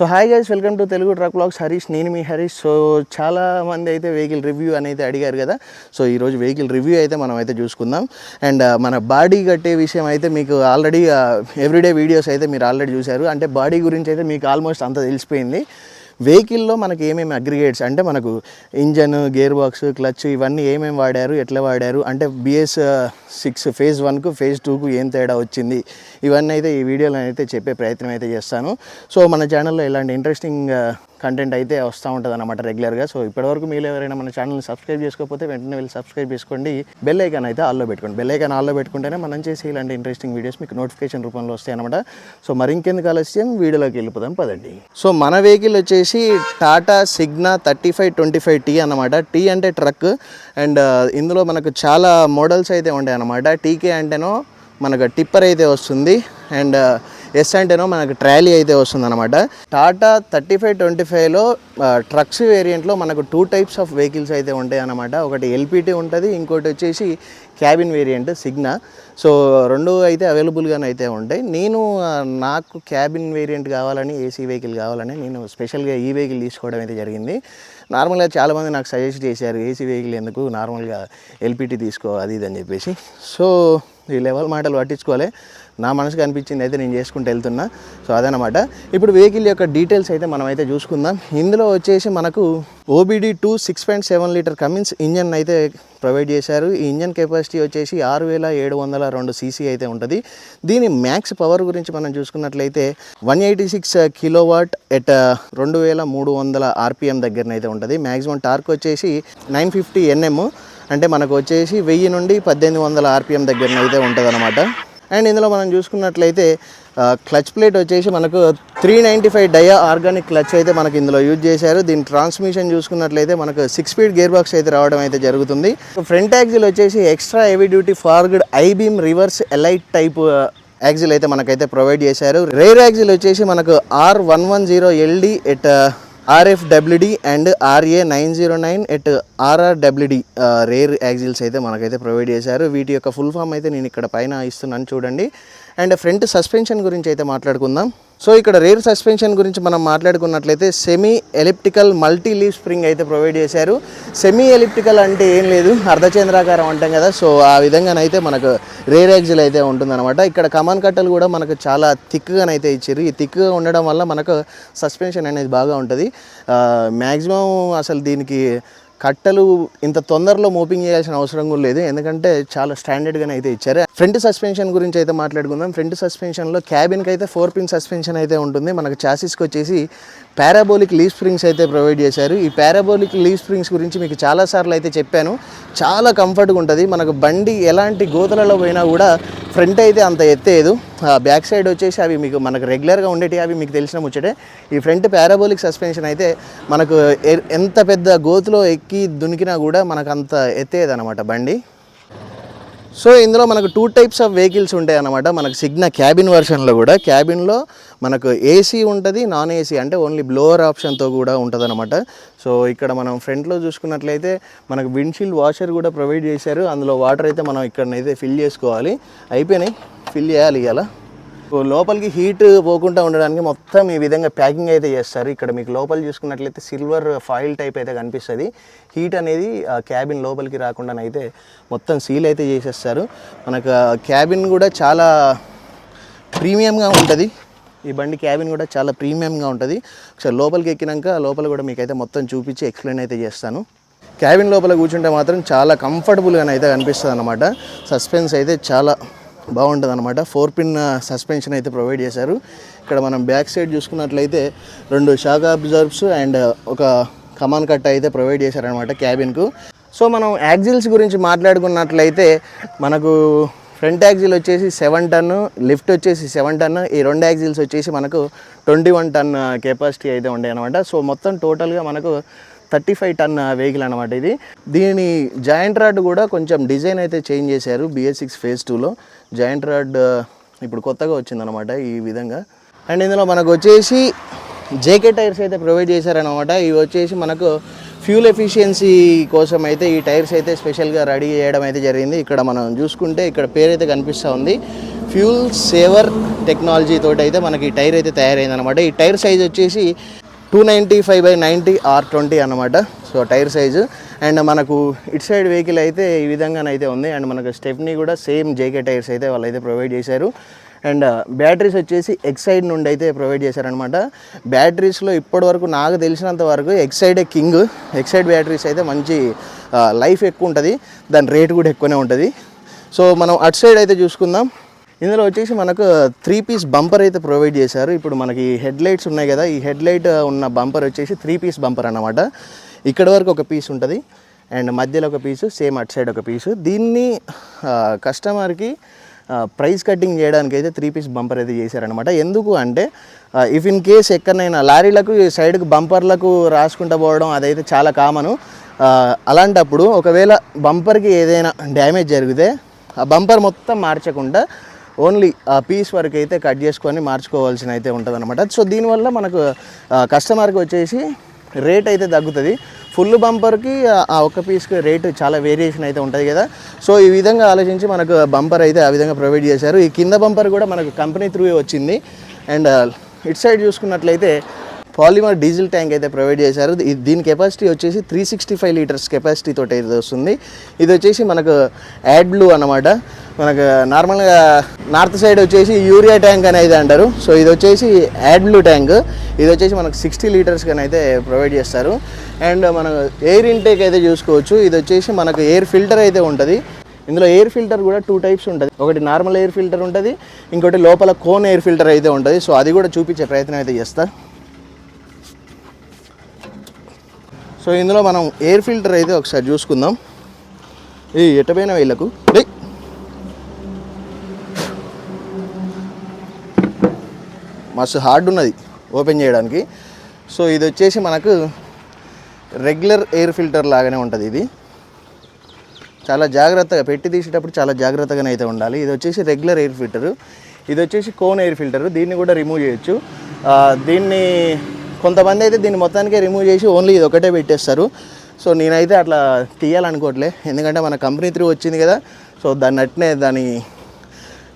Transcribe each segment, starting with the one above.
So hi guys welcome to Telugu truck blogs Harish నేను మీ Harish so చాలా మంది అయితే వెహికల్ రివ్యూ అనేది అడిగారు కదా. సో ఈరోజు వెహికల్ రివ్యూ అయితే మనం అయితే చూసుకుందాం. అండ్ uh, మన బాడీ కట్టే విషయం అయితే మీకు ఆల్రెడీ ఎవ్రీడే వీడియోస్ అయితే మీరు ఆల్రెడీ చూశారు. అంటే బాడీ గురించి అయితే మీకు ఆల్మోస్ట్ అంత తెలిసిపోయింది. వెహికల్లో మనకి ఏమేమి అగ్రిగేట్స్ అంటే మనకు ఇంజన్ గేర్ బాక్స్ క్లచ్ ఇవన్నీ ఏమేమి వాడారు ఎట్లా వాడారు అంటే బిఎస్ సిక్స్ ఫేజ్ వన్కు ఫేజ్ టూకు ఏం తేడా వచ్చింది ఇవన్నీ అయితే ఈ వీడియోలో అయితే చెప్పే ప్రయత్నం అయితే చేస్తాను. సో మన ఛానల్లో ఇలాంటి ఇంట్రెస్టింగ్ కంటెంట్ అయితే వస్తూ ఉంటుంది అనమాట రెగ్యులర్గా సో ఇప్పటివరకు మీరు ఎవరైనా మన ఛానల్ని సబ్స్క్రైబ్ చేసుకోకపోతే వెంటనే వెళ్ళి సబ్స్క్రైబ్ చేసుకోండి. బెల్ ఐకాన్ అయితే ఆల్లో పెట్టుకోండి. బెల్ ఐకాన్ ఆల్లో పెట్టుకుంటేనే మనం చేసి ఇలాంటి ఇంట్రెస్టింగ్ వీడియోస్ మీకు నోటిఫికేషన్ రూపంలో వస్తాయి అనమాట సో మరి ఇంకెందుకు ఆలస్యం? వీడియోలోకి వెళ్ళిపోదాం పదండి. సో మన వెహికల్ వచ్చేసి Tata Signa thirty five twenty five T అనమాట టీ అంటే ట్రక్ అండ్ uh, ఇందులో మనకు చాలా మోడల్స్ అయితే ఉంటాయి అనమాట టీకే అంటేనో మనకు టిప్పర్ అయితే వస్తుంది. అండ్ ఎస్ అంటేనో మనకు ట్రాలీ అయితే వస్తుందన్నమాట. టాటా థర్టీ ఫైవ్ ట్వంటీ ఫైవ్లో ట్రక్స్ వేరియంట్లో మనకు టూ టైప్స్ ఆఫ్ వెహికల్స్ అయితే ఉంటాయి అనమాట ఒకటి ఎల్పిటి ఉంటుంది ఇంకోటి వచ్చేసి క్యాబిన్ వేరియంట్ సిగ్నా. సో రెండు అయితే అవైలబుల్గానే అయితే ఉంటాయి. నేను నాకు క్యాబిన్ వేరియంట్ కావాలని ఏసీ వెహికల్ కావాలని నేను స్పెషల్గా ఈ వెహికల్ తీసుకోవడం అయితే జరిగింది. నార్మల్గా చాలామంది నాకు సజెస్ట్ చేశారు ఏసీ వెహికల్ ఎందుకు నార్మల్గా ఎల్పిటి తీసుకో అది ఇది అని చెప్పేసి. సో ఈ లెవెల్ మాటలు పట్టించుకోవాలి నా మనసుకు అనిపించింది అయితే నేను చేసుకుంటూ వెళ్తున్నా. సో అదనమాట ఇప్పుడు వెహికల్ యొక్క డీటెయిల్స్ అయితే మనం అయితే చూసుకుందాం. ఇందులో వచ్చేసి మనకు OBD two six point seven litre Cummins engine అయితే ప్రొవైడ్ చేశారు. ఈ ఇంజన్ కెపాసిటీ వచ్చేసి ఆరు వేల ఏడు వందల రెండు సీసీ అయితే ఉంటుంది. దీని మ్యాక్స్ పవర్ గురించి మనం చూసుకున్నట్లయితే one eighty six kilowatt at రెండు వేల మూడు వందల ఆర్పిఎం దగ్గరనైతే ఉంటుంది. మ్యాక్సిమం టార్క్ వచ్చేసి నైన్ ఫిఫ్టీ ఎన్ఎం. అంటే మనకు వచ్చేసి వెయ్యి నుండి పద్దెనిమిది వందల ఆర్పిఎం దగ్గరనైతే అయితే అనమాట అండ్ ఇందులో మనం చూసుకున్నట్లయితే క్లచ్ ప్లేట్ వచ్చేసి మనకు three ninety five dia organic clutch అయితే మనకి ఇందులో యూజ్ చేశారు. దీని ట్రాన్స్మిషన్ చూసుకున్నట్లయితే మనకు సిక్స్ స్పీడ్ గేర్ బాక్స్ అయితే రావడం అయితే జరుగుతుంది. ఫ్రంట్ యాక్సిల్ వచ్చేసి extra heavy duty forward I beam reverse Elliott type axle అయితే మనకైతే ప్రొవైడ్ చేశారు. రేర్ యాక్సిల్ వచ్చేసి మనకు R one one zero LD at RFWD and RA nine zero nine at RR WD rear axles అయితే మనకైతే provide చేశారు. వీటి యొక్క ఫుల్ ఫామ్ అయితే నేను ఇక్కడ పైన ఇస్తున్నాను చూడండి. అండ్ ఫ్రంట్ సస్పెన్షన్ గురించి అయితే మాట్లాడుకుందాం. సో ఇక్కడ రేర్ సస్పెన్షన్ గురించి మనం మాట్లాడుకున్నట్లయితే semi elliptical multi leaf spring అయితే ప్రొవైడ్ చేశారు. సెమీ ఎలిప్టికల్ అంటే ఏం లేదు అర్ధచంద్రాకారం అంటాం కదా. సో ఆ విధంగానైతే మనకు రేర్ యాక్సిల్ అయితే ఉంటుందన్నమాట. ఇక్కడ కమాన్ కట్టలు కూడా మనకు చాలా థిక్గానైతే ఇచ్చారు. ఈ థిక్గా ఉండడం వల్ల మనకు సస్పెన్షన్ అనేది బాగా ఉంటుంది. మ్యాక్సిమం అసలు దీనికి కట్టలు ఇంత తొందరలో మోపింగ్ చేయాల్సిన అవసరం కూడా లేదు. ఎందుకంటే చాలా స్టాండర్డ్గానే అయితే ఇచ్చారు. ఫ్రంట్ సస్పెన్షన్ గురించి అయితే మాట్లాడుకుందాం. ఫ్రంట్ సస్పెన్షన్లో క్యాబిన్కి అయితే ఫోర్ పిన్ సస్పెన్షన్ అయితే ఉంటుంది. మనకు చాసిస్కి వచ్చేసి పారాబోలిక్ లీవ్ స్ప్రింగ్స్ అయితే ప్రొవైడ్ చేశారు. ఈ పారాబోలిక్ లీవ్ స్ప్రింగ్స్ గురించి మీకు చాలాసార్లు అయితే చెప్పాను. చాలా కంఫర్ట్గా ఉంటుంది. మనకు బండి ఎలాంటి గోతలలో పోయినా కూడా ఫ్రంట్ అయితే అంత ఎత్తేయదు. బ్యాక్ సైడ్ వచ్చేసి అవి మీకు మనకు రెగ్యులర్గా ఉండేవి అవి మీకు తెలిసిన ముచ్చటే. ఈ ఫ్రంట్ పారాబోలిక్ సస్పెన్షన్ అయితే మనకు ఎ- ఎంత పెద్ద గోతులో ఎక్కి దునికినా కూడా మనకు అంత ఎత్తేది అనమాట బండి. సో ఇందులో మనకు టూ టైప్స్ ఆఫ్ వెహికల్స్ ఉంటాయి అన్నమాట. మనకు సిగ్నా క్యాబిన్ వర్షన్లో కూడా క్యాబిన్లో మనకు ఏసీ ఉంటుంది నాన్ ఏసీ అంటే ఓన్లీ బ్లోవర్ ఆప్షన్తో కూడా ఉంటుంది అనమాట సో ఇక్కడ మనం ఫ్రంట్లో చూసుకున్నట్లయితే మనకు విండ్షీల్డ్ వాషర్ కూడా ప్రొవైడ్ చేశారు. అందులో వాటర్ అయితే మనం ఇక్కడనైతే ఫిల్ చేసుకోవాలి. అయిపోయినాయి? ఫిల్ చేయాలి ఇలా లోపలికి హీట్ పోకుండా ఉండడానికి మొత్తం ఈ విధంగా ప్యాకింగ్ అయితే చేస్తారు. ఇక్కడ మీకు లోపల చూసుకున్నట్లయితే సిల్వర్ ఫాయిల్ టైప్ అయితే కనిపిస్తుంది. హీట్ అనేది ఆ క్యాబిన్ లోపలికి రాకుండానైతే మొత్తం సీల్ అయితే చేసేస్తారు. మనకు క్యాబిన్ కూడా చాలా ప్రీమియంగా ఉంటుంది. ఈ బండి క్యాబిన్ కూడా చాలా ప్రీమియంగా ఉంటుంది. ఒకసారి లోపలికి ఎక్కినాక లోపల కూడా మీకైతే మొత్తం చూపించి ఎక్స్ప్లెయిన్ అయితే చేస్తాను. క్యాబిన్ లోపల కూర్చుంటే మాత్రం చాలా కంఫర్టబుల్గా అయితే కనిపిస్తుంది అనమాట సస్పెన్స్ అయితే చాలా బాగుంటుంది అనమాట ఫోర్ పిన్ సస్పెన్షన్ అయితే ప్రొవైడ్ చేశారు. ఇక్కడ మనం బ్యాక్ సైడ్ చూసుకున్నట్లయితే రెండు షాక్ అబ్జర్బ్స్ అండ్ ఒక కమాన్ కట్ట అయితే ప్రొవైడ్ చేశారనమాట క్యాబిన్కు సో మనం యాక్సిల్స్ గురించి మాట్లాడుకున్నట్లయితే మనకు ఫ్రంట్ యాక్సిల్ వచ్చేసి సెవెన్ టన్ను లిఫ్ట్ వచ్చేసి సెవెన్ టన్ ఈ రెండు యాక్సిల్స్ వచ్చేసి మనకు ట్వంటీ వన్ టన్ కెపాసిటీ అయితే ఉండే అనమాట సో మొత్తం టోటల్గా మనకు థర్టీ ఫైవ్ టన్ వెహికల్ అనమాట ఇది. దీని జాయింట్ రాడ్ కూడా కొంచెం డిజైన్ అయితే చేంజ్ చేశారు బిఎస్ సిక్స్ ఫేజ్ టూలో జాయింట్ రాడ్ ఇప్పుడు కొత్తగా వచ్చిందనమాట ఈ విధంగా. అండ్ ఇందులో మనకు వచ్చేసి జేకే టైర్స్ అయితే ప్రొవైడ్ చేశారనమాట ఇవి వచ్చేసి మనకు ఫ్యూల్ ఎఫిషియన్సీ కోసం అయితే ఈ టైర్స్ అయితే స్పెషల్గా రెడీ చేయడం అయితే జరిగింది. ఇక్కడ మనం చూసుకుంటే ఇక్కడ పేరైతే కనిపిస్తూ ఉంది. ఫ్యూల్ సేవర్ టెక్నాలజీ తోటి అయితే మనకి ఈ టైర్ అయితే తయారైంది అనమాట ఈ టైర్ సైజ్ వచ్చేసి two ninety five by ninety R twenty అనమాట సో టైర్ సైజు. అండ్ మనకు ఇట్ సైడ్ వెహికల్ అయితే ఈ విధంగానైతే ఉంది. అండ్ మనకు స్టెప్ని కూడా సేమ్ జేకే టైర్స్ అయితే వాళ్ళు అయితే ప్రొవైడ్ చేశారు. అండ్ బ్యాటరీస్ వచ్చేసి ఎక్సైడ్ నుండి అయితే ప్రొవైడ్ చేశారనమాట బ్యాటరీస్లో ఇప్పటి వరకు నాకు తెలిసినంత వరకు ఎక్సైడే కింగ్. ఎక్సైడ్ బ్యాటరీస్ అయితే మంచి లైఫ్ ఎక్కువ ఉంటుంది. దాని రేట్ కూడా ఎక్కువనే ఉంటుంది. సో మనం అటు సైడ్ అయితే చూసుకుందాం. ఇందులో వచ్చేసి మనకు త్రీ పీస్ బంపర్ అయితే ప్రొవైడ్ చేశారు. ఇప్పుడు మనకి హెడ్ లైట్స్ ఉన్నాయి కదా ఈ హెడ్ లైట్ ఉన్న బంపర్ వచ్చేసి త్రీ పీస్ బంపర్ అనమాట ఇక్కడ వరకు ఒక పీస్ ఉంటుంది. అండ్ మధ్యలో ఒక పీసు సేమ్ అటు సైడ్ ఒక పీసు దీన్ని కస్టమర్కి ప్రైస్ కటింగ్ చేయడానికి అయితే త్రీ పీస్ బంపర్ అయితే చేశారనమాట ఎందుకు అంటే ఇఫ్ ఇన్ కేస్ ఎక్కడైనా లారీలకు ఈ సైడ్కి బంపర్లకు రాసుకుంటూ పోవడం అదైతే చాలా కామను అలాంటప్పుడు ఒకవేళ బంపర్కి ఏదైనా డ్యామేజ్ జరిగితే ఆ బంపర్ మొత్తం మార్చకుండా ఓన్లీ ఆ పీస్ వరకు అయితే కట్ చేసుకొని మార్చుకోవాల్సిన అయితే ఉంటుంది అనమాట సో దీనివల్ల మనకు కస్టమర్కి వచ్చేసి రేట్ అయితే తగ్గుతుంది. ఫుల్ బంపర్కి ఆ ఒక్క పీస్కి రేటు చాలా వేరియేషన్ అయితే ఉంటుంది కదా. సో ఈ విధంగా ఆలోచించి మనకు బంపర్ అయితే ఆ విధంగా ప్రొవైడ్ చేశారు. ఈ కింద బంపర్ కూడా మనకు కంపెనీ త్రూ వచ్చింది. అండ్ ఇట్ సైడ్ చూసుకున్నట్లయితే పాలిమర్ డీజిల్ ట్యాంక్ అయితే ప్రొవైడ్ చేశారు. దీని కెపాసిటీ వచ్చేసి three sixty five litres capacity తోటి వస్తుంది. ఇది వచ్చేసి మనకు యాడ్ బ్లూ అనమాట మనకు నార్మల్గా నార్త్ సైడ్ వచ్చేసి యూరియా ట్యాంక్ అనేది అంటారు. సో ఇది వచ్చేసి యాడ్ బ్లూ ట్యాంక్. ఇది వచ్చేసి మనకు సిక్స్టీ లీటర్స్ కానీ అయితే ప్రొవైడ్ చేస్తారు. అండ్ మనం ఎయిర్ ఇంటేక్ అయితే చూసుకోవచ్చు. ఇది వచ్చేసి మనకు ఎయిర్ ఫిల్టర్ అయితే ఉంటుంది. ఇందులో ఎయిర్ ఫిల్టర్ కూడా టూ టైప్స్ ఉంటుంది. ఒకటి నార్మల్ ఎయిర్ ఫిల్టర్ ఉంటుంది. ఇంకోటి లోపల కోన్ ఎయిర్ ఫిల్టర్ అయితే ఉంటుంది. సో అది కూడా చూపించే ప్రయత్నం అయితే చేస్తా. సో ఇందులో మనం ఎయిర్ ఫిల్టర్ అయితే ఒకసారి చూసుకుందాం. ఈ ఎట్టపోయిన వీళ్ళకు? మస్తు హార్డ్ ఉన్నది ఓపెన్ చేయడానికి. సో ఇది వచ్చేసి మనకు రెగ్యులర్ ఎయిర్ ఫిల్టర్ లాగానే ఉంటుంది ఇది. చాలా జాగ్రత్తగా పెట్టి తీసేటప్పుడు చాలా జాగ్రత్తగానే అయితే ఉండాలి. ఇది వచ్చేసి రెగ్యులర్ ఎయిర్ ఫిల్టరు ఇది వచ్చేసి కోన్ ఎయిర్ ఫిల్టరు దీన్ని కూడా రిమూవ్ చేయొచ్చు. దీన్ని కొంతమంది అయితే దీన్ని మొత్తానికే రిమూవ్ చేసి ఓన్లీ ఇది ఒకటే పెట్టేస్తారు. సో నేనైతే అట్లా తీయాలనుకోవట్లే. ఎందుకంటే మన కంపెనీ త్రూ వచ్చింది కదా. సో దాన్ని అట్నే దాని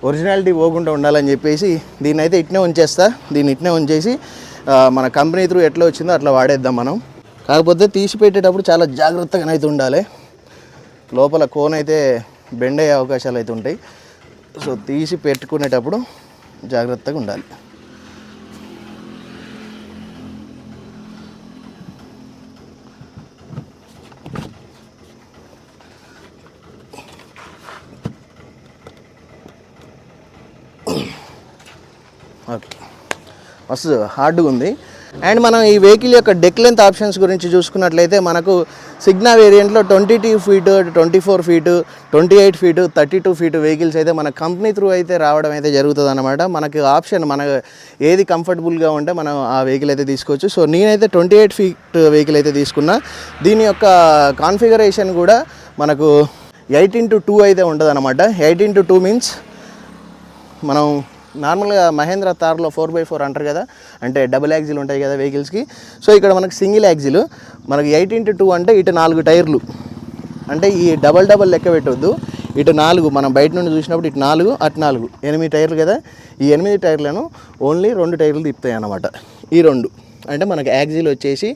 ఒరిజినాలిటీ పోకుండా ఉండాలని చెప్పేసి దీన్ని అయితే ఇట్నే ఉంచేస్తా. దీన్ని ఇట్నే ఉంచేసి మన కంపెనీ త్రూ ఎట్లా వచ్చిందో అట్లా వాడేద్దాం మనం. కాకపోతే తీసి పెట్టేటప్పుడు చాలా జాగ్రత్తగా అయితే ఉండాలి. లోపల కోన్ అయితే బెండ్ అయ్యే అవకాశాలు అయితే ఉంటాయి. సో తీసి పెట్టుకునేటప్పుడు జాగ్రత్తగా ఉండాలి. మస్తు హార్డ్గా ఉంది అండ్ మనం ఈ వెహికల్ యొక్క డెక్ లెంత్ ఆప్షన్స్ గురించి చూసుకున్నట్లయితే మనకు Signa వేరియంట్లో twenty two feet twenty four feet twenty eight feet thirty two feet vehicles అయితే మన కంపెనీ త్రూ అయితే రావడం అయితే జరుగుతుంది అనమాట మనకి ఆప్షన్ మన ఏది కంఫర్టబుల్గా ఉంటే మనం ఆ వెహికల్ అయితే తీసుకోవచ్చు. సో నేనైతే ట్వంటీ ఎయిట్ ఫీట్ వెహికల్ అయితే తీసుకున్నా. దీని యొక్క కాన్ఫిగరేషన్ కూడా మనకు ఎయిట్ ఇంటూ టూ అయితే ఉంటుంది అనమాట ఎయిట్ ఇంటూ టూ మీన్స్ మనం నార్మల్గా మహేంద్ర తార్లో ఫోర్ బై ఫోర్ అంటారు కదా అంటే డబుల్ యాక్సిల్ ఉంటాయి కదా వెహికల్స్కి. సో ఇక్కడ మనకు సింగిల్ యాక్జిల్ మనకి ఎయిట్ ఇంటూ టూ అంటే ఇటు నాలుగు టైర్లు. అంటే ఈ డబల్ డబల్ లెక్క పెట్టొద్దు. ఇటు నాలుగు మనం బయట నుండి చూసినప్పుడు ఇటు నాలుగు అటు నాలుగు. ఎనిమిది టైర్లు కదా ఈ ఎనిమిది టైర్లను ఓన్లీ రెండు టైర్లు తిప్పుతాయి అన్నమాట. ఈ రెండు. అంటే మనకు యాక్సిల్ వచ్చేసి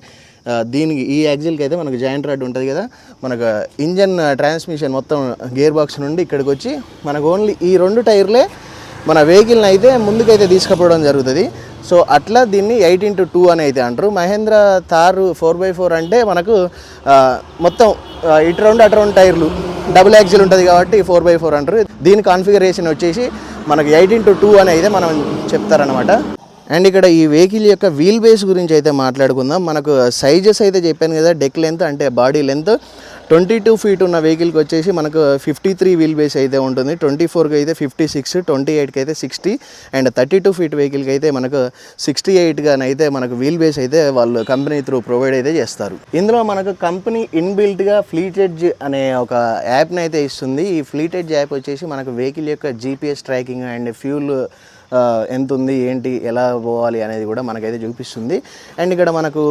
దీనికి ఈ యాక్సిల్కి అయితే మనకు జాయింట్ రాడ్ ఉంటుంది కదా మనకు ఇంజన్ ట్రాన్స్మిషన్ మొత్తం గేర్ బాక్స్ నుండి ఇక్కడికి వచ్చి మనకు ఓన్లీ ఈ రెండు టైర్లే మన వెహికల్ని అయితే ముందుకైతే తీసుకుపోవడం జరుగుతుంది. సో అట్లా దీన్ని ఎయిట్ ఇంటూ టూ అని అయితే అంటారు. Mahindra Thar four by four అంటే మనకు మొత్తం ఇటు రౌండ్ అటు రౌండ్ టైర్లు డబుల్ యాక్సిల్ ఉంటుంది కాబట్టి ఫోర్ బై ఫోర్ అంటారు. దీని కాన్ఫిగరేషన్ వచ్చేసి మనకు ఎయిట్ ఇంటూ టూ అని అయితే మనం చెప్తారనమాట అండ్ ఇక్కడ ఈ వెహికల్ యొక్క వీల్ బేస్ గురించి అయితే మాట్లాడుకుందాం. మనకు సైజెస్ అయితే చెప్పాను కదా డెక్ లెంత్ అంటే body length twenty two feet ఉన్న వెహికల్కి వచ్చేసి మనకు ఫిఫ్టీ త్రీ వీల్ బేస్ అయితే ఉంటుంది. ట్వంటీ ఫోర్కి అయితే ఫిఫ్టీ సిక్స్ ట్వంటీ ఎయిట్కి అయితే sixty and thirty two feet వెహికల్కి అయితే మనకు సిక్స్టీ ఎయిట్గానైతే మనకు వీల్ బేస్ అయితే వాళ్ళు కంపెనీ త్రూ ప్రొవైడ్ అయితే చేస్తారు. ఇందులో మనకు కంపెనీ ఇన్బిల్ట్గా ఫ్లీట్ ఎడ్జ్ అనే ఒక యాప్ని అయితే ఇస్తుంది. ఈ ఫ్లీట్ ఎడ్జ్ యాప్ వచ్చేసి మనకు వెహికల్ యొక్క జీపీఎస్ ట్రాకింగ్ అండ్ ఫ్యూల్ ఎంత ఉంది ఏంటి ఎలా పోవాలి అనేది కూడా మనకైతే చూపిస్తుంది. అండ్ ఇక్కడ మనకు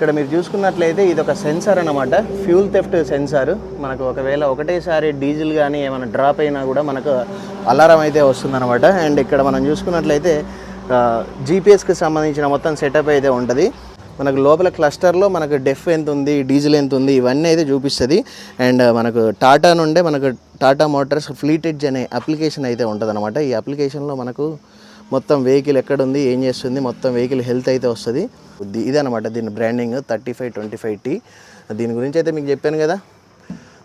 ఇక్కడ మీరు చూసుకున్నట్లయితే ఇది ఒక సెన్సార్ అన్నమాట. Fuel theft sensor. మనకు ఒకవేళ ఒకటేసారి డీజిల్ కానీ ఏమైనా డ్రాప్ అయినా కూడా మనకు అలారం అయితే వస్తుందన్నమాట. అండ్ ఇక్కడ మనం చూసుకున్నట్లయితే జీపీఎస్కి సంబంధించిన మొత్తం సెటప్ అయితే ఉంటుంది. మనకు లోపల క్లస్టర్లో మనకు డెఫ్ ఎంత ఉంది డీజిల్ ఎంత ఉంది ఇవన్నీ అయితే చూపిస్తుంది. అండ్ మనకు టాటా నుండే మనకు టాటా మోటార్స్ ఫ్లీట్ ఎడ్జ్ అనే అప్లికేషన్ అయితే ఉంటుంది ఈ అప్లికేషన్లో మనకు మొత్తం వెహికల్ ఎక్కడ ఉంది ఏం చేస్తుంది మొత్తం వెహికల్ హెల్త్ అయితే వస్తుంది. ఇది- దీని branding thirty five twenty five T దీని గురించి అయితే మీకు చెప్పాను కదా.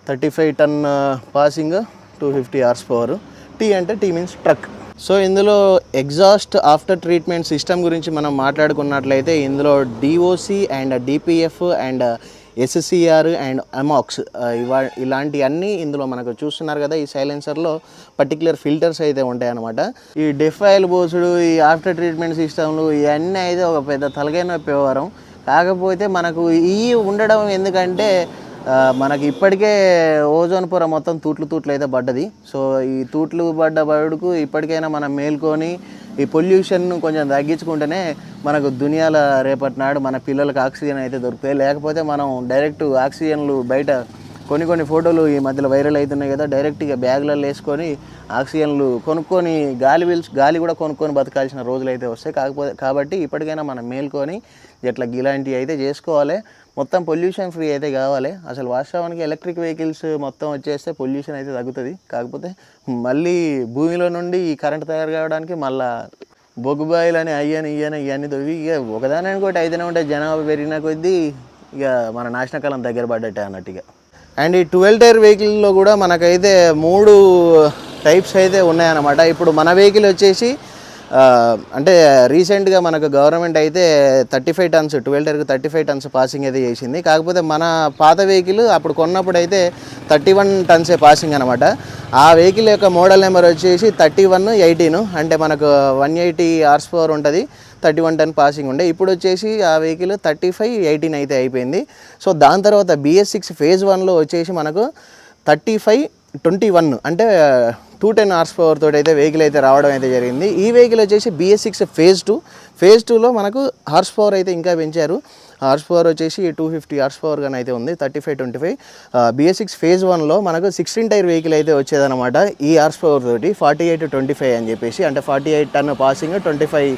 Thirty five ton passing two fifty hours power T అంటే టీ మీన్స్ ట్రక్ సో ఇందులో ఎగ్జాస్ట్ ఆఫ్టర్ ట్రీట్మెంట్ సిస్టమ్ గురించి మనం మాట్లాడుకున్నట్లయితే ఇందులో DOC and DPF and SSCR and AMOX ఇవా ఇలాంటివన్నీ ఇందులో మనకు చూస్తున్నారు కదా ఈ సైలెన్సర్లో పర్టికులర్ ఫిల్టర్స్ అయితే ఉంటాయన్నమాట. ఈ డెఫైల్ బోసుడు ఈ ఆఫ్టర్ ట్రీట్మెంట్ సిస్టమ్లు ఇవన్నీ అయితే ఒక పెద్ద తలకైన వ్యవహారం. కాకపోతే మనకు ఈ ఉండడం ఎందుకంటే మనకి ఇప్పటికే ఓజోన్ పొర మొత్తం తూట్లు తూట్లు అయితే పడ్డది. సో ఈ తూట్లు పడ్డ బడుకు ఇప్పటికైనా మనం మేల్కొని ఈ పొల్యూషన్ను కొంచెం తగ్గించుకుంటేనే మనకు దునియాల రేపటి నాడు మన పిల్లలకు ఆక్సిజన్ అయితే దొరుకుతాయి. లేకపోతే మనం డైరెక్ట్ ఆక్సిజన్లు బయట కొన్ని కొన్ని ఫోటోలు ఈ మధ్యలో వైరల్ అవుతున్నాయి కదా. డైరెక్ట్గా బ్యాగ్లలో వేసుకొని ఆక్సిజన్లు కొనుక్కొని గాలి పీల్చు గాలి కూడా కొనుక్కొని బతకాల్సిన రోజులు అయితే వస్తాయి. కాకపోతే కాబట్టి ఇప్పటికైనా మనం మేల్కొని ఇట్లా ఇలాంటివి అయితే చేసుకోవాలి. మొత్తం పొల్యూషన్ ఫ్రీ అయితే కావాలి. అసలు వాస్తవానికి ఎలక్ట్రిక్ వెహికల్స్ మొత్తం వచ్చేస్తే పొల్యూషన్ అయితే తగ్గుతుంది. కాకపోతే మళ్ళీ భూమిలో నుండి ఈ కరెంట్ తయారు కావడానికి మళ్ళీ బొగ్గుబాయిలు అని అయ్యని ఇయ్యని ఇవన్నీ తొవ్వి ఇక ఒకదాని ఇంకోటి అయితేనే ఉంటాయి జనాభా పెరిగిన కొద్దీ ఇక మన నాశనకాలం దగ్గర పడ్డట్టే అన్నట్టుగా అండ్ ఈ ట్వెల్వ్ టైర్ వెహికల్లో కూడా మనకైతే మూడు టైప్స్ అయితే ఉన్నాయన్నమాట. ఇప్పుడు మన వెహికల్ వచ్చేసి అంటే రీసెంట్గా మనకు గవర్నమెంట్ అయితే థర్టీ ఫైవ్ టన్స్ ట్వెల్వ్ టైర్కి థర్టీ ఫైవ్ టన్స్ పాసింగ్ అయితే చేసింది. కాకపోతే మన పాత వెహికల్ అప్పుడు కొన్నప్పుడు అయితే థర్టీ వన్ టన్సే పాసింగ్ అనమాట ఆ వెహికల్ యొక్క మోడల్ నెంబర్ వచ్చేసి థర్టీ వన్ ఎయిటీన్. అంటే మనకు వన్ ఎయిటీ హార్స్ పవర్ ఉంటుంది. థర్టీ వన్ టన్ పాసింగ్ ఉండే. ఇప్పుడు వచ్చేసి ఆ వెహికల్ థర్టీ ఫైవ్ ఎయిటీన్ అయితే అయిపోయింది. సో దాని తర్వాత బిఎస్ సిక్స్ ఫేజ్ వన్లో వచ్చేసి మనకు థర్టీ ఫైవ్ ట్వంటీ వన్ అంటే టూ టెన్ హార్స్ పవర్ తోటి అయితే వెహికల్ అయితే రావడం అయితే జరిగింది. ఈ వెహికల్ వచ్చేసి BS six phase two. Phase టూలో మనకు హార్స్ పవర్ అయితే ఇంకా పెంచారు. హార్స్ పవర్ వచ్చేసి టూ ఫిఫ్టీ హార్స్ పవర్ కానీ అయితే ఉంది thirty five twenty five. BS six phase వన్లో మనకు సిక్స్టీన్ టైర్ వెహికల్ అయితే వచ్చేదన్నమాట ఈ హార్స్ పవర్ తోటి ఫార్టీ ఎయిట్ ట్వంటీ ఫైవ్ అని చెప్పేసి. అంటే forty eight ton passing twenty five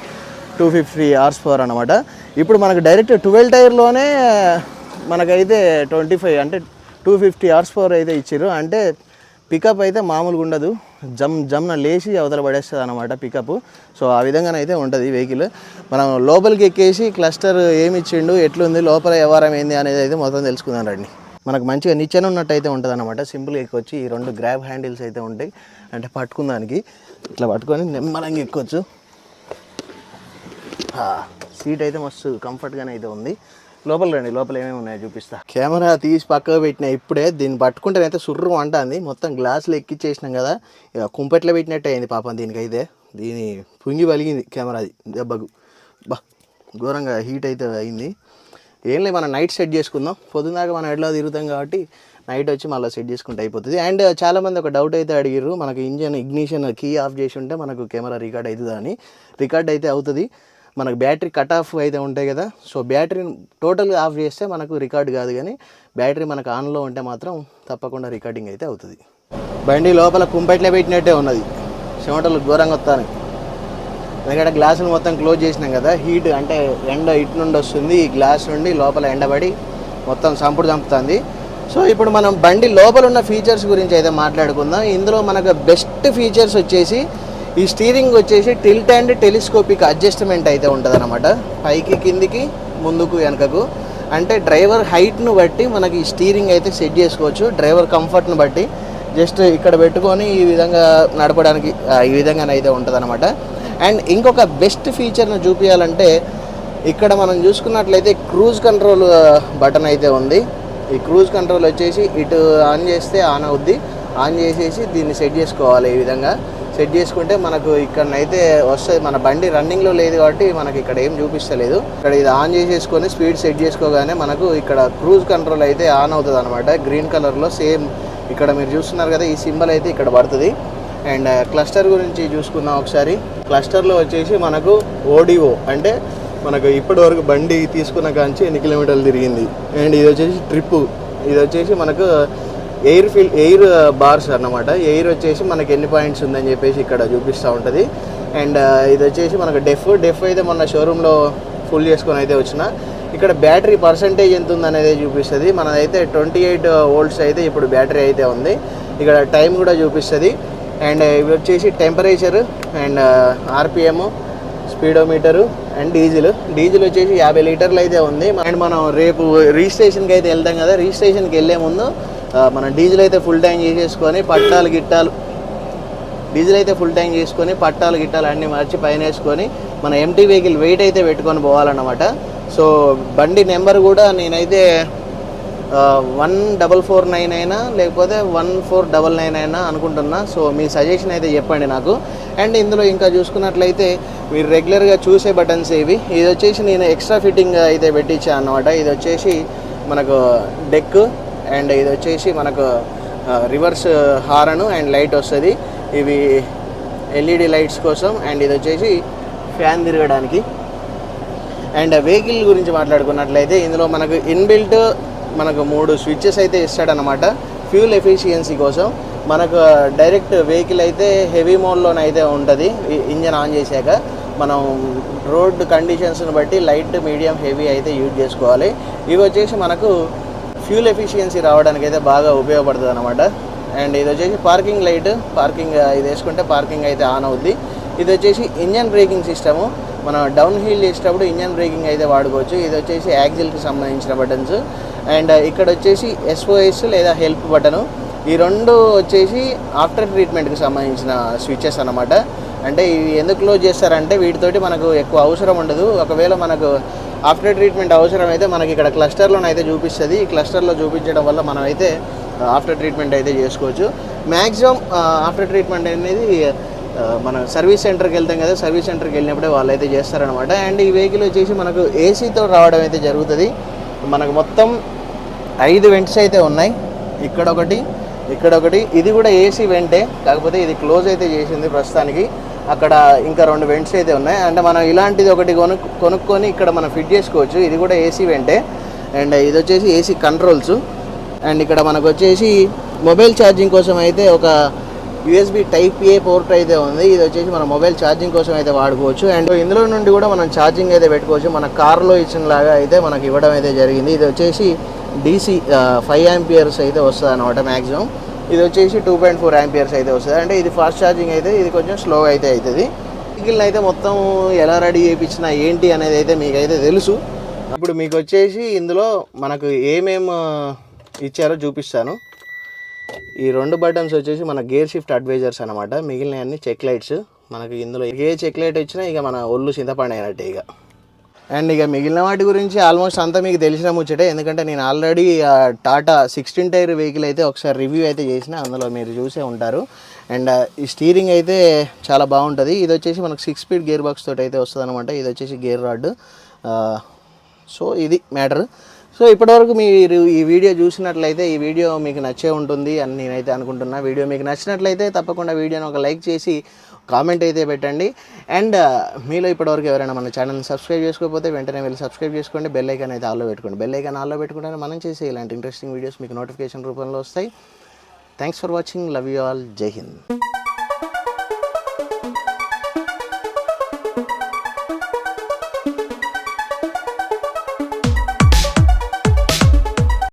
two fifty horse power అనమాట ఇప్పుడు మనకు డైరెక్ట్ ట్వెల్వ్ టైర్లోనే మనకైతే ట్వంటీ ఫైవ్ అంటే టూ ఫిఫ్టీ హార్స్ పవర్ అయితే ఇచ్చారు అంటే పికప్ అయితే మామూలుగా ఉండదు. జమ్ జమ్న లేచి అవతల పడేస్తుంది అనమాట పికప్ సో ఆ విధంగానైతే ఉంటుంది వెహికల్ మనం లోపలికి ఎక్కేసి క్లస్టర్ ఏమి ఇచ్చిండు ఎట్లుంది లోపల వ్యవహారం ఏంది అనేది అయితే మొత్తం తెలుసుకుందాం రండి. మనకు మంచిగా నిచ్చెన ఉన్నట్టు అయితే ఉంటుంది అనమాట సింపుల్గా ఎక్కొచ్చి. ఈ రెండు గ్రాబ్ హ్యాండిల్స్ అయితే ఉంటాయి. అంటే పట్టుకుందానికి. ఇట్లా పట్టుకొని నిమ్మలంగా ఎక్కొచ్చు. సీట్ అయితే మస్తు కంఫర్ట్గానే అయితే ఉంది. లోపల రండి లోపల ఏమేమి ఉన్నాయో చూపిస్తా. కెమెరా తీసి పక్కకు పెట్టిన ఇప్పుడే దీన్ని పట్టుకుంటేనైతే సుర్రు అంటుంది. మొత్తం గ్లాసులు ఎక్కిచ్చేసినాం కదా. ఇక కుంపెట్లో పెట్టినట్టే అయింది పాపం దీనికైతే. దీని పుంగి పలిగింది కెమెరాది దెబ్బకు. బా ఘోరంగా హీట్ అయితే అయింది. ఏం లేదు మనం నైట్ సెట్ చేసుకుందాం. పొద్దున్నాక మనం ఎడలో తిరుగుతాం కాబట్టి నైట్ వచ్చి మళ్ళీ సెట్ చేసుకుంటే అయిపోతుంది. అండ్ చాలామంది ఒక డౌట్ అయితే అడిగారు మనకు ఇంజన్ ఇగ్నిషన్ కీ ఆఫ్ చేసి ఉంటే మనకు కెమెరా రికార్డ్ అవుతుందా అని. రికార్డ్ అయితే అవుతుంది. మనకు బ్యాటరీ కట్ ఆఫ్ అయితే ఉంటాయి కదా. సో బ్యాటరీని టోటల్గా ఆఫ్ చేస్తే మనకు రికార్డ్ కాదు కానీ బ్యాటరీ మనకు ఆన్లో ఉంటే మాత్రం తప్పకుండా రికార్డింగ్ అయితే అవుతుంది. బండి లోపల కుంపెట్లో పెట్టినట్టే ఉన్నది. చెమటలు ఘోరంగా వస్తాను ఎందుకంటే గ్లాసులు మొత్తం క్లోజ్ చేసినాం కదా. హీట్ అంటే ఎండ ఇటు నుండి వస్తుంది ఈ గ్లాస్ నుండి లోపల ఎండబడి మొత్తం సంపుడు చంపుతుంది. సో ఇప్పుడు మనం బండి లోపల ఉన్న ఫీచర్స్ గురించి అయితే మాట్లాడుకుందాం. ఇందులో మనకు బెస్ట్ ఫీచర్స్ వచ్చేసి ఈ స్టీరింగ్ వచ్చేసి టిల్ట్ అండ్ టెలిస్కోపిక్ అడ్జస్ట్మెంట్ అయితే ఉంటుంది పైకి కిందికి ముందుకు వెనకకు. అంటే డ్రైవర్ హైట్ను బట్టి మనకి స్టీరింగ్ అయితే సెట్ చేసుకోవచ్చు. డ్రైవర్ కంఫర్ట్ను బట్టి. జస్ట్ ఇక్కడ పెట్టుకొని ఈ విధంగా నడపడానికి ఈ విధంగానైతే ఉంటుంది అనమాట అండ్ ఇంకొక బెస్ట్ ఫీచర్ను చూపించాలంటే ఇక్కడ మనం చూసుకున్నట్లయితే క్రూజ్ కంట్రోల్ బటన్ అయితే ఉంది. ఈ క్రూజ్ కంట్రోల్ వచ్చేసి ఇటు ఆన్ చేస్తే ఆన్ అవుద్ది. ఆన్ చేసేసి దీన్ని సెట్ చేసుకోవాలి ఈ విధంగా. సెట్ చేసుకుంటే మనకు ఇక్కడనైతే వస్తుంది. మన బండి రన్నింగ్లో లేదు కాబట్టి మనకి ఇక్కడ ఏం చూపిస్తలేదు. ఇక్కడ ఇది ఆన్ చేసేసుకొని స్పీడ్ సెట్ చేసుకోగానే మనకు ఇక్కడ క్రూజ్ కంట్రోల్ అయితే ఆన్ అవుతుంది అనమాట గ్రీన్ కలర్లో సేమ్ ఇక్కడ మీరు చూస్తున్నారు కదా ఈ సింబల్ అయితే ఇక్కడ పడుతుంది. అండ్ క్లస్టర్ గురించి చూసుకుందాం ఒకసారి. క్లస్టర్లో వచ్చేసి మనకు ఓడిఓ అంటే మనకు ఇప్పటి వరకు బండి తీసుకున్న కాంచి ఎన్ని కిలోమీటర్లు తిరిగింది. అండ్ ఇది వచ్చేసి ట్రిప్పు. ఇది వచ్చేసి మనకు air fill air uh, bars అన్నమాట. ఎయిర్ వచ్చేసి మనకి ఎన్ని పాయింట్స్ ఉందని చెప్పేసి ఇక్కడ చూపిస్తూ ఉంటుంది. అండ్ uh, ఇది వచ్చేసి మనకు డెఫ్ డెఫ్ అయితే మొన్న షోరూంలో ఫుల్ చేసుకొని అయితే వచ్చిన. ఇక్కడ బ్యాటరీ పర్సంటేజ్ ఎంత ఉందనేది చూపిస్తుంది. మనదైతే ట్వంటీ ఎయిట్ వోల్ట్స్ అయితే ఇప్పుడు బ్యాటరీ అయితే ఉంది. ఇక్కడ టైం కూడా చూపిస్తుంది. అండ్ uh, ఇవి వచ్చేసి temperature and RPM speedometer and diesel. Diesel వచ్చేసి యాభై లీటర్లు అయితే ఉంది. అండ్ మనం రేపు రిజిస్ట్రేషన్కి అయితే వెళ్తాం కదా. రిజిస్ట్రేషన్కి వెళ్ళే ముందు మనం డీజిల్ అయితే ఫుల్ ట్యాంక్ చేసేసుకొని పట్టాలు గిట్టాలు. డీజిల్ అయితే ఫుల్ ట్యాంక్ చేసుకొని పట్టాలు గిట్టాలు అన్నీ మార్చి పైన వేసుకొని మన ఎంటీ వెహికల్ వెయిట్ అయితే పెట్టుకొని పోవాలన్నమాట. సో బండి నెంబర్ కూడా నేనైతే వన్ డబల్ ఫోర్ నైన్ అయినా లేకపోతే వన్ ఫోర్ డబల్ నైన్ అయినా అనుకుంటున్నా. సో మీ సజెషన్ అయితే చెప్పండి నాకు. అండ్ ఇందులో ఇంకా చూసుకున్నట్లయితే మీరు రెగ్యులర్గా చూసే బటన్స్ ఇవి ఇది వచ్చేసి నేను ఎక్స్ట్రా ఫిట్టింగ్ అయితే పెట్టించాను అనమాట ఇది వచ్చేసి మనకు డెక్ అండ్ ఇది వచ్చేసి మనకు రివర్స్ హారను అండ్ లైట్ వస్తుంది. ఇవి ఎల్ఈడి లైట్స్ కోసం అండ్ ఇది వచ్చేసి ఫ్యాన్ తిరగడానికి. అండ్ వెహికల్ గురించి మాట్లాడుకున్నట్లయితే ఇందులో మనకు ఇన్బిల్ట్ మనకు మూడు స్విచ్చెస్ అయితే ఇస్తాడనమాట ఫ్యూల్ ఎఫిషియన్సీ కోసం. మనకు డైరెక్ట్ వెహికల్ అయితే హెవీ మోడ్లోనైతే ఉంటుంది. ఇంజన్ ఆన్ చేశాక మనం రోడ్ కండిషన్స్ని బట్టి లైట్ మీడియం హెవీ అయితే యూజ్ చేసుకోవాలి. ఇవి వచ్చేసి మనకు ఫ్యూల్ ఎఫిషియన్సీ రావడానికి అయితే బాగా ఉపయోగపడుతుంది అనమాట అండ్ ఇది వచ్చేసి పార్కింగ్ లైట్ పార్కింగ్ ఇది వేసుకుంటే పార్కింగ్ అయితే ఆన్ అవుద్ది. ఇది వచ్చేసి ఇంజన్ బ్రేకింగ్ సిస్టము. మనం డౌన్ హిల్ చేసేటప్పుడు ఇంజన్ బ్రేకింగ్ అయితే వాడుకోవచ్చు. ఇది వచ్చేసి యాక్సిల్కి సంబంధించిన బటన్స్. అండ్ ఇక్కడ వచ్చేసి ఎస్ఓఎస్ లేదా హెల్ప్ బటను. ఈ రెండు వచ్చేసి ఆఫ్టర్ ట్రీట్మెంట్కి సంబంధించిన స్విచ్చెస్ అనమాట అంటే ఇవి ఎందుకు క్లోజ్ చేస్తారంటే వీటితోటి మనకు ఎక్కువ అవసరం ఉండదు. ఒకవేళ మనకు ఆఫ్టర్ ట్రీట్మెంట్ అవసరం అయితే మనకి ఇక్కడ క్లస్టర్లోనైతే చూపిస్తుంది. ఈ క్లస్టర్లో చూపించడం వల్ల మనం అయితే ఆఫ్టర్ ట్రీట్మెంట్ అయితే చేసుకోవచ్చు. మ్యాక్సిమం ఆఫ్టర్ ట్రీట్మెంట్ అనేది మన సర్వీస్ సెంటర్కి వెళ్తాం కదా సర్వీస్ సెంటర్కి వెళ్ళినప్పుడే వాళ్ళు అయితే చేస్తారనమాట అండ్ ఈ వెహికల్ వచ్చేసి మనకు ఏసీతో రావడం అయితే జరుగుతుంది. మనకు మొత్తం ఐదు వెంట్స్ అయితే ఉన్నాయి. ఇక్కడ ఒకటి ఇక్కడ ఒకటి ఇది కూడా ఏసీ వెంటే కాకపోతే ఇది క్లోజ్ అయితే చేసింది ప్రస్తుతానికి. అక్కడ ఇంకా రెండు వెంట్స్ అయితే ఉన్నాయి. అంటే మనం ఇలాంటిది ఒకటి కొను కొనుక్కొని ఇక్కడ మనం ఫిట్ చేసుకోవచ్చు. ఇది కూడా ఏసీ వెంటే అండ్ ఇది వచ్చేసి ఏసీ కంట్రోల్స్ అండ్ ఇక్కడ మనకు వచ్చేసి మొబైల్ ఛార్జింగ్ కోసం అయితే ఒక యూఎస్బి టైప్ ఏ పోర్ట్ అయితే ఉంది. ఇది వచ్చేసి మన మొబైల్ ఛార్జింగ్ కోసం అయితే వాడుకోవచ్చు. అండ్ ఇందులో నుండి కూడా మనం ఛార్జింగ్ అయితే పెట్టుకోవచ్చు. మన కార్లో ఇచ్చిన లాగా అయితే మనకి ఇవ్వడం అయితే జరిగింది. ఇది వచ్చేసి డీసీ ఫైవ్ యాంపియర్స్ అయితే వస్తుంది అనమాట మ్యాక్సిమం ఇది వచ్చేసి టూ పాయింట్ ఫోర్ యాంపియర్స్ అయితే వస్తుంది. అంటే ఇది ఫాస్ట్ ఛార్జింగ్ అయితే ఇది కొంచెం స్లో అయితే అవుతుంది. సైకిల్ని అయితే మొత్తం ఎలా రెడీ చేయించినా ఏంటి అనేది అయితే మీకైతే తెలుసు. ఇప్పుడు మీకు వచ్చేసి ఇందులో మనకు ఏమేమి ఇచ్చారో చూపిస్తాను. ఈ రెండు బటన్స్ వచ్చేసి మన గేర్ షిఫ్ట్ అడ్వైజర్స్ అనమాట మిగిలిన అన్ని చెక్ లైట్స్ మనకి ఇందులో ఏ చెక్ లైట్ వచ్చినా ఇక మన ఒళ్ళు చింతపండు అయినట్టే ఇక. అండ్ ఇక మిగిలిన వాటి గురించి ఆల్మోస్ట్ అంతా మీకు తెలిసిన ముచ్చటే. ఎందుకంటే నేను already Tata sixteen tyre vehicle అయితే ఒకసారి రివ్యూ అయితే చేసిన. అందులో మీరు చూసే ఉంటారు. అండ్ ఈ స్టీరింగ్ అయితే చాలా బాగుంటుంది. ఇది వచ్చేసి మనకు సిక్స్ స్పీడ్ గేర్ బాక్స్ తోటి అయితే వస్తుంది అనమాట ఇది వచ్చేసి గేర్ రాడ్ సో ఇది మ్యాటర్ సో ఇప్పటివరకు మీరు ఈ వీడియో చూసినట్లయితే ఈ వీడియో మీకు నచ్చే ఉంటుంది అని నేనైతే అనుకుంటున్నా. వీడియో మీకు నచ్చినట్లయితే తప్పకుండా వీడియోని ఒక లైక్ చేసి కామెంట్ అయితే పెట్టండి. అండ్ మీలో ఇప్పటివరకు ఎవరైనా మన ఛానల్ని సబ్స్క్రైబ్ చేసుకోకపోతే వెంటనే వెళ్ళి సబ్స్క్రైబ్ చేసుకోండి. బెల్ ఐకాన్ అయితే ఆల్లో పెట్టుకోండి. బెల్ ఐకాన్ ఆల్లో పెట్టుకుంటే మనం చేసే ఇలాంటి ఇంట్రెస్టింగ్ వీడియోస్ మీకు నోటిఫికేషన్ రూపంలో వస్తాయి. Thanks for watching love you all జై హింద్